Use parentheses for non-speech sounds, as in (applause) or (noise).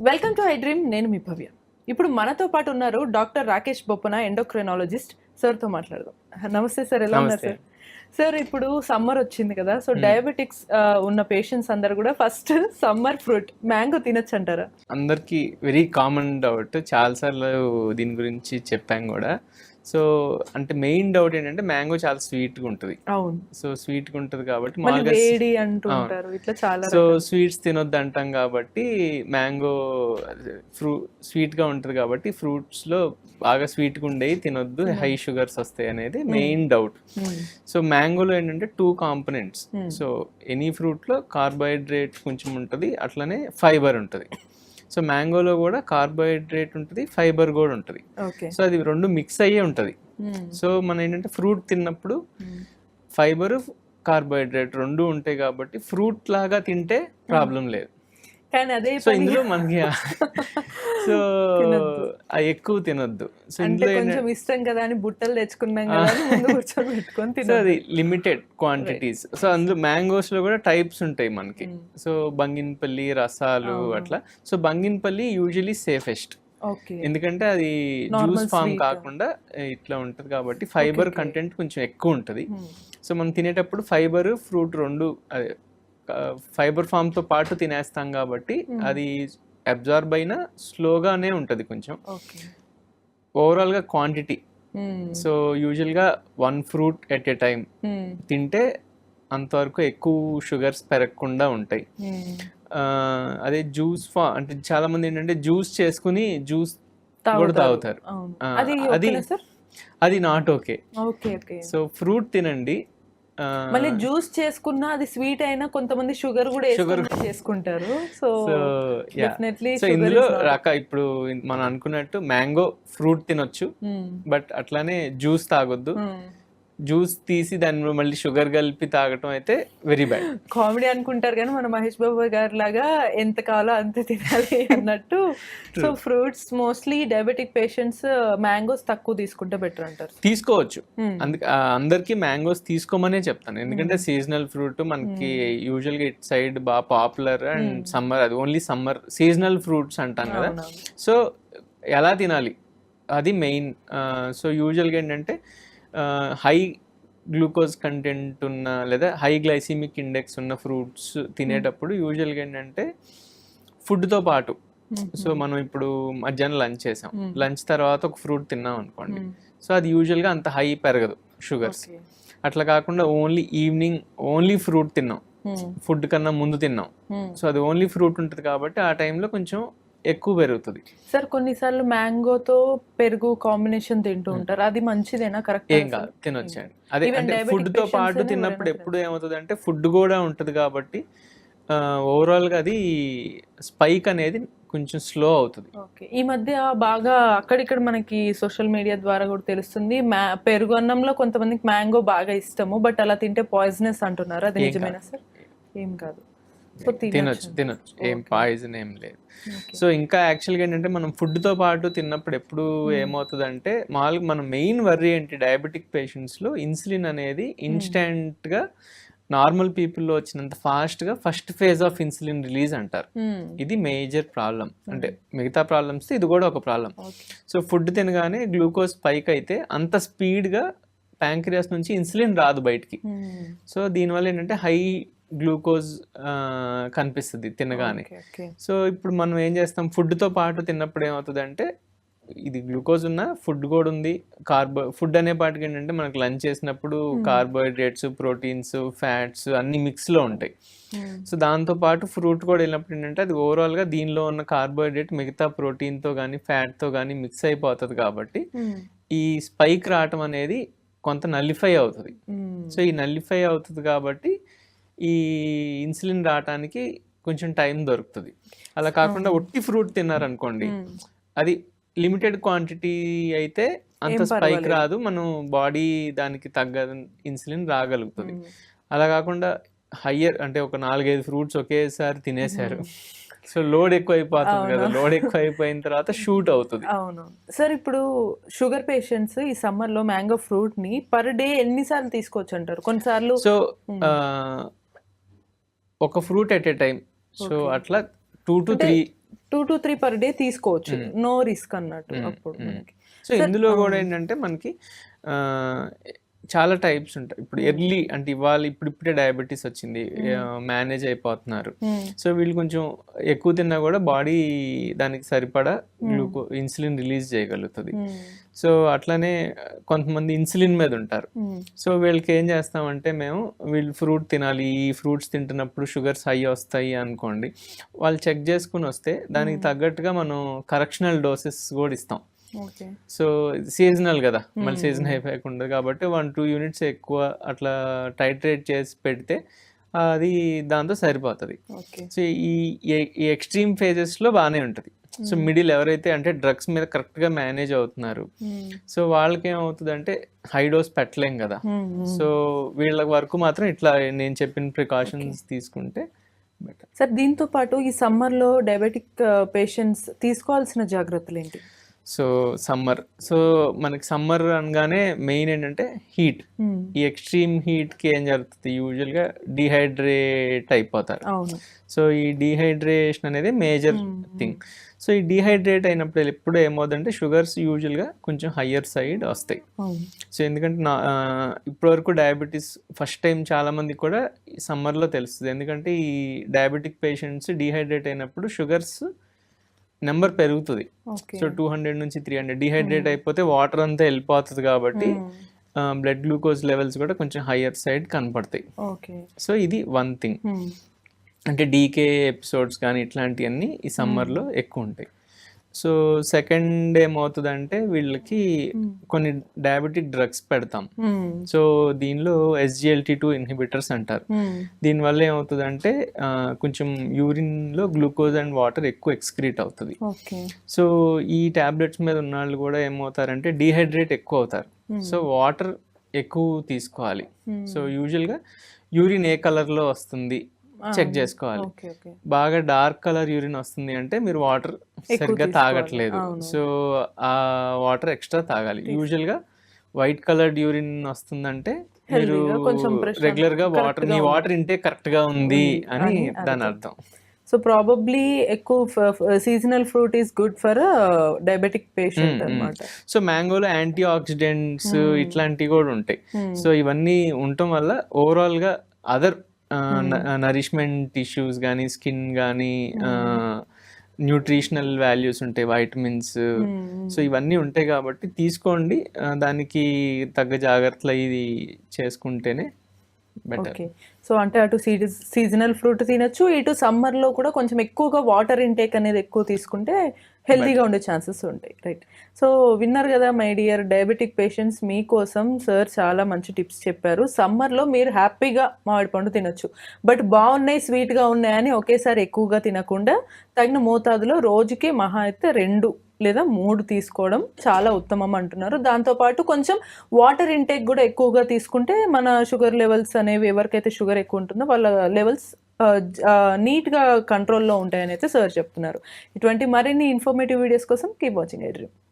Welcome to I dream నేను మీ భవ్య. ఇప్పుడు మనతో పాటు ఉన్నారు డాక్టర్ రాకేష్ బొప్పన ఎండోక్రైనాలజిస్ట్ సార్తో మాట్లాడదాం. నమస్తే సార్ ఎలా ఉన్నారు. సార్? సార్ ఇప్పుడు సమ్మర్ వచ్చింది కదా సో Hmm. డయాబెటిక్స్ ఉన్న పేషెంట్స్ అందరు కూడా ఫస్ట్ సమ్మర్ ఫ్రూట్ మ్యాంగో తినొచ్చు అంటారా అందరికీ వెరీ కామన్ డౌట్ చాలాసార్లు దీని గురించి చెప్పాం కూడా. సో అంటే మెయిన్ డౌట్ ఏంటంటే మ్యాంగో చాలా స్వీట్గా ఉంటుంది. అవును. సో స్వీట్గా ఉంటుంది కాబట్టి వేడి ఇట్లా చాలా సో. స్వీట్స్ తినొద్దు అంటాం కాబట్టి మ్యాంగో ఫ్రూ స్వీట్గా ఉంటుంది కాబట్టి ఫ్రూట్స్లో బాగా స్వీట్గా ఉండేవి తినొద్దు. Hmm. హై షుగర్స్ వస్తాయి అనేది మెయిన్ డౌట్ Hmm. సో మ్యాంగోలో ఏంటంటే two components Hmm. So any ఫ్రూట్లో కార్బోహైడ్రేట్ కొంచెం ఉంటుంది. అట్లనే ఫైబర్ ఉంటుంది. సో మ్యాంగోలో కూడా కార్బోహైడ్రేట్ ఉంటుంది ఫైబర్ కూడా ఉంటుంది ఓకే సో అది రెండు మిక్స్ అయ్యే ఉంటుంది Hmm. సో మనం ఏంటంటే ఫ్రూట్ తిన్నప్పుడు Hmm. ఫైబర్ కార్బోహైడ్రేట్ రెండు ఉంటాయి కాబట్టి ఫ్రూట్ లాగా తింటే ప్రాబ్లం లేదు కానీ అదే సో ఇందులో మనకి (laughs) సో ఎక్కువ తినొద్దు. సో ఇందులో కొంచెం ఇష్టం కదా అని బుట్టలు తెచ్చుకున్నాం కదా తినదు అది లిమిటెడ్ క్వాంటిటీస్ సో అందులో మ్యాంగోస్లో కూడా టైప్స్ ఉంటాయి మనకి. Hmm. సో బంగిన్పల్లి రసాలు. అట్లా. సో బంగిన్పల్లి యూజువలీ సేఫెస్ట్ ఎందుకంటే అది జ్యూస్ ఫామ్. కాకుండా ఇట్లా ఉంటుంది కాబట్టి ఫైబర్. కంటెంట్ కొంచెం ఎక్కువ ఉంటుంది. Hmm. సో మనం తినేటప్పుడు ఫైబర్ ఫ్రూట్ రెండు ఫైబర్ ఫామ్తో పాటు తినేస్తాం కాబట్టి. అది అబ్జార్బ్ అయినా స్లోగానే ఉంటుంది కొంచెం. ఓవరాల్గా క్వాంటిటీ. సో యూజువల్గా one fruit at a time. తింటే అంతవరకు ఎక్కువ షుగర్స్ పెరగకుండా ఉంటాయి. అదే జ్యూస్ ఫా అంటే చాలా మంది ఏంటంటే జ్యూస్ చేసుకుని జ్యూస్ కూడా తాగుతారు. అది అది- నాట్ ఓకే. సో ఫ్రూట్ తినండి. మళ్ళీ జ్యూస్ చేసుకున్నా అది స్వీట్ అయినా కొంతమంది షుగర్ కూడా వేసుకుని చేసుకుంటారు. సో డెఫినెట్లీ ఇందులో రక ఇప్పుడు మనం అనుకున్నట్టు మ్యాంగో ఫ్రూట్ తినొచ్చు. Hmm. బట్ అట్లానే జ్యూస్ తాగొద్దు. జ్యూస్ తీసి దాన్ని మళ్ళీ షుగర్ కలిపి తాగటం అయితే వెరీ బ్యాడ్. కామెడీ అనుకుంటారు కానీ మన మహేష్ బాబు గారి లాగా ఎంత కావాలో అంత తినాలి అన్నట్టు. So fruits mostly diabetic patients mangoes తక్కువ తీసుకుంటే బెటర్ అంటారు. తీసుకోవచ్చు. Hmm. అందుకే అందరికీ మ్యాంగోస్ తీసుకోమనే చెప్తాను. ఎందుకంటే సీజనల్ ఫ్రూట్ మనకి యూజువల్గా ఇట్ సైడ్ బాగా పాపులర్ అండ్ Hmm. సమ్మర్ అది ఓన్లీ సమ్మర్ సీజనల్ ఫ్రూట్స్ అంటాం కదా. సో ఎలా తినాలి? అది మెయిన్ సో యూజువల్గా ఏంటంటే హై గ్లూకోజ్ కంటెంట్ ఉన్న లేదా హై గ్లైసిమిక్ ఇండెక్స్ ఉన్న ఫ్రూట్స్ తినేటప్పుడు యూజువల్గా ఏంటంటే ఫుడ్తో పాటు. సో మనం ఇప్పుడు మధ్యాహ్నం లంచ్ చేసాం. లంచ్ తర్వాత ఒక ఫ్రూట్ తిన్నాం అనుకోండి. సో అది యూజువల్గా అంత హై పెరగదు షుగర్స్. అట్లా కాకుండా ఓన్లీ ఈవినింగ్ ఓన్లీ ఫ్రూట్ తిన్నాం. ఫుడ్ కన్నా ముందు తిన్నాం. సో అది ఓన్లీ ఫ్రూట్ ఉంటుంది కాబట్టి ఆ టైంలో కొంచెం ఎక్కువ పెరుగుతుంది. సార్ కొన్నిసార్లు మ్యాంగోతో పెరుగు కాంబినేషన్ తింటూ ఉంటారు. అది మంచిదేనా? కరెక్ట్ ఏం కాదు తినొచ్చండి అదే అంటే ఫుడ్తో పాటు తిన్నప్పుడు ఎప్పుడు ఏమవుతుంది అంటే ఫుడ్ కూడా ఉంటుంది కాబట్టి ఓవరాల్గా అది స్పైక్ అనేది కొంచెం స్లో అవుతుంది. ఓకే. ఈ మధ్య బాగా అక్కడిక్కడ మనకి సోషల్ మీడియా ద్వారా కూడా తెలుస్తుంది మ్యా పెరుగు అన్నంలో కొంతమందికి మ్యాంగో బాగా ఇష్టము బట్ అలా తింటే పాయిజనస్ అంటున్నారు. అది నిజమేనా సార్? ఏం కాదు. తినొచ్చు. తినొచ్చు ఏం. పాయిజన్ ఏం లేదు. సో ఇంకా యాక్చువల్గా ఏంటంటే మనం ఫుడ్తో పాటు తిన్నప్పుడు ఎప్పుడు. ఏమవుతుంది అంటే మామూలుగా మన మెయిన్ వర్రీ ఏంటి డయాబెటిక్ పేషెంట్స్లో ఇన్సులిన్ అనేది ఇన్స్టెంట్గా నార్మల్ పీపుల్లో వచ్చినంత ఫాస్ట్గా first phase of insulin release అంటారు. ఇది మేజర్ ప్రాబ్లం అంటే మిగతా ప్రాబ్లమ్స్ ఇది కూడా ఒక ప్రాబ్లం సో ఫుడ్ తినగానే గ్లూకోజ్ పైకి అయితే అంత స్పీడ్గా ప్యాంక్రియాస్ నుంచి ఇన్సులిన్ రాదు బయటికి. సో దీనివల్ల ఏంటంటే హై గ్లూకోజ్ కనిపిస్తుంది తినగానే. సో ఇప్పుడు మనం ఏం చేస్తాం? ఫుడ్తో పాటు తిన్నప్పుడు ఏమవుతుంది అంటే ఇది గ్లూకోజ్ ఉన్న ఫుడ్ కూడా ఉంది. కార్బో ఫుడ్ అనే పాటికి ఏంటంటే మనకు లంచ్ చేసినప్పుడు కార్బోహైడ్రేట్స్ ప్రోటీన్స్ ఫ్యాట్స్ అన్ని మిక్స్లో ఉంటాయి. సో దాంతో పాటు ఫ్రూట్ కూడా వెళ్ళినప్పుడు ఏంటంటే అది ఓవరాల్గా దీనిలో ఉన్న కార్బోహైడ్రేట్ మిగతా ప్రోటీన్తో కానీ ఫ్యాట్తో కానీ మిక్స్ అయిపోతుంది కాబట్టి ఈ స్పైక్ రావటం అనేది కొంత నల్లిఫై అవుతుంది. సో ఈ నల్లిఫై అవుతుంది కాబట్టి ఈ ఇన్సులిన్ రావటానికి కొంచెం టైం దొరుకుతుంది. అలా కాకుండా ఒట్టి ఫ్రూట్ తిన్నారనుకోండి అది లిమిటెడ్ క్వాంటిటీ అయితే అంత స్పైక్. రాదు మనం బాడీ దానికి తగ్గ ఇన్సులిన్ రాగలుగుతుంది. అలా కాకుండా హయ్యర్ అంటే ఒక నాలుగైదు ఫ్రూట్స్ ఒకేసారి తినేశారు. సో లోడ్ ఎక్కువ అయిపోతుంది కదా. లోడ్ ఎక్కువ అయిపోయిన తర్వాత షూట్ అవుతుంది. అవును. సార్ ఇప్పుడు షుగర్ పేషెంట్స్ ఈ సమ్మర్లో మ్యాంగో ఫ్రూట్ని పర్ డే ఎన్నిసార్లు తీసుకోవచ్చు అంటారు? కొన్నిసార్లు సో. ఒక fruit at a time so. అట్లా two to three. Two to three per day తీసుకోవచ్చు. నో రిస్క్ అన్నట్టు అప్పుడు మనకి. సో ఇందులో కూడా ఏంటంటే మనకి ఆ, చాలా టైప్స్ ఉంటాయి. ఇప్పుడు ఎర్లీ అంటే ఇవాళ ఇప్పుడు ఇప్పుడే డయాబెటీస్ వచ్చింది మేనేజ్ అయిపోతున్నారు. Hmm. సో వీళ్ళు కొంచెం ఎక్కువ తిన్నా కూడా బాడీ దానికి సరిపడా గ్లూకో ఇన్సులిన్ రిలీజ్ చేయగలుగుతుంది. Hmm. సో అట్లానే కొంతమంది ఇన్సులిన్ మీద ఉంటారు. Hmm. సో వీళ్ళకి ఏం చేస్తామంటే మేము వీళ్ళు ఫ్రూట్ తినాలి ఈ ఫ్రూట్స్ తింటున్నప్పుడు షుగర్స్ హై వస్తాయి అనుకోండి వాళ్ళు చెక్ చేసుకుని వస్తే దానికి తగ్గట్టుగా మనం కరెక్షనల్ డోసెస్ కూడా ఇస్తాం. సో సీజనల్ కదా. మళ్ళీ సీజన్ అయిపోయకుండా కాబట్టి వన్ టూ యూనిట్స్ ఎక్కువ అట్లా టైట్రేట్ చేసి పెడితే అది దాంతో సరిపోతుంది. సో ఈ ఈ- ఎక్స్ట్రీమ్ ఫేజెస్లో బాగానే ఉంటుంది. సో మిడిల్ ఎవరైతే అంటే డ్రగ్స్ మీద కరెక్ట్గా మేనేజ్ అవుతున్నారు. Hmm. సో వాళ్ళకి ఏమవుతుంది అంటే హై డోస్ పెట్టలేం కదా. Hmm. సో వీళ్ళ వరకు మాత్రం ఇట్లా నేను చెప్పిన ప్రికాషన్స్ తీసుకుంటే సార్ దీంతో పాటు ఈ సమ్మర్లో డయాబెటిక్ పేషెంట్స్ తీసుకోవాల్సిన జాగ్రత్తలు ఏంటి సో సమ్మర్. సో మనకి సమ్మర్ అనగానే మెయిన్ ఏంటంటే హీట్. ఈ ఎక్స్ట్రీమ్ హీట్కి ఏం జరుగుతుంది? యూజువల్గా డిహైడ్రేట్ అయిపోతారు. సో ఈ డిహైడ్రేషన్ అనేది మేజర్ థింగ్. సో ఈ డిహైడ్రేట్ అయినప్పుడు ఎప్పుడు ఏమవుతుందంటే షుగర్స్ యూజువల్గా కొంచెం హయ్యర్ సైడ్ వస్తాయి. సో ఎందుకంటే నా ఇప్పటివరకు డయాబెటీస్ ఫస్ట్ టైం చాలామంది కూడా సమ్మర్లో తెలుస్తుంది. ఎందుకంటే ఈ డయాబెటిక్ పేషెంట్స్ డిహైడ్రేట్ అయినప్పుడు షుగర్స్ నెంబర్ పెరుగుతుంది. సో టూ హండ్రెడ్ నుంచి త్రీ హండ్రెడ్ డిహైడ్రేట్ అయిపోతే వాటర్ అంతా వెళ్ళిపోతుంది కాబట్టి బ్లడ్ గ్లూకోజ్ లెవెల్స్ కూడా కొంచెం హయ్యర్ సైడ్ కనపడతాయి. ఓకే. సో ఇది వన్ థింగ్. Hmm. అంటే డీకే ఎపిసోడ్స్ కానీ ఇట్లాంటివన్నీ ఈ సమ్మర్లో ఎక్కువ ఉంటాయి. సో సెకండ్ ఏమవుతుందంటే వీళ్ళకి కొన్ని డయాబెటిక్ డ్రగ్స్ పెడతాం. Hmm. సో దీనిలో ఎస్జిఎల్టీ టూ ఇన్హిబిటర్స్ అంటారు. Hmm. దీనివల్ల ఏమవుతుందంటే కొంచెం యూరిన్లో గ్లూకోజ్ అండ్ వాటర్ ఎక్కువ ఎక్స్క్రీట్ అవుతుంది. సో ఈ టాబ్లెట్స్ మీద ఉన్న వాళ్ళు కూడా ఏమవుతారంటే డీహైడ్రేట్ ఎక్కువ అవుతారు సో వాటర్ ఎక్కువ తీసుకోవాలి. Hmm. సో యూజువల్గా యూరిన్ ఏ కలర్లో వస్తుంది? చెక్ చేసుకోవాలి బాగా డార్క్ కలర్ యూరిన్ వస్తుంది అంటే మీరు వాటర్ సరిగ్గా. తాగట్లేదు. సో ఆ వాటర్ ఎక్స్ట్రా తాగాలి యూజువల్గా వైట్ కలర్డ్ యూరిన్ వస్తుందంటే మీరు గా, రెగ్యులర్గా వాటర్గా మీ. వాటర్ ఇంటేక్ కరెక్ట్గా ఉంది అని దాని అర్థం. సో ప్రాబబ్లీ ఎక్కువ seasonal fruit is good for diabetic patient అన్నమాట సో మ్యాంగోలో యాంటీ ఆక్సిడెంట్స్ ఇట్లాంటివి కూడా ఉంటాయి. సో ఇవన్నీ ఉండటం వల్ల ఓవరాల్గా అదర్ నరిష్మెంట్ ఇష్యూస్ కానీ స్కిన్ కానీ న్యూట్రిషనల్ వాల్యూస్ ఉంటాయి వైటమిన్స్ సో ఇవన్నీ ఉంటాయి కాబట్టి తీసుకోండి. దానికి తగ్గ జాగ్రత్తలు ఇది చేసుకుంటేనే ఓకే. సో అంటే అటు సీజనల్ ఫ్రూట్ తినొచ్చు ఇటు సమ్మర్లో కూడా కొంచెం ఎక్కువగా వాటర్ ఇంటేక్ అనేది ఎక్కువ తీసుకుంటే హెల్తీగా ఉండే ఛాన్సెస్ ఉంటాయి. రైట్. సో విన్నారు కదా మై డియర్ డయాబెటిక్ పేషెంట్స్ మీకోసం సార్ చాలా మంచి టిప్స్ చెప్పారు. సమ్మర్లో మీరు హ్యాపీగా మామిడి పండు తినొచ్చు. బట్ బాగున్నాయి స్వీట్గా ఉన్నాయని ఒకేసారి ఎక్కువగా తినకుండా తగిన మోతాదులో రోజుకి మహా అయితే రెండు లేదా మూడు తీసుకోవడం చాలా ఉత్తమం అంటున్నారు. దాంతోపాటు కొంచెం వాటర్ ఇంటేక్ కూడా ఎక్కువగా తీసుకుంటే మన షుగర్ లెవెల్స్ అనేవి ఎవరికైతే షుగర్ ఎక్కువ ఉంటుందో వాళ్ళ లెవెల్స్ నీట్గా కంట్రోల్లో ఉంటాయని అయితే సార్ చెప్తున్నారు. ఇటువంటి మరిన్ని ఇన్ఫర్మేటివ్ వీడియోస్ కోసం కీప్ వాచింగ్ ఐ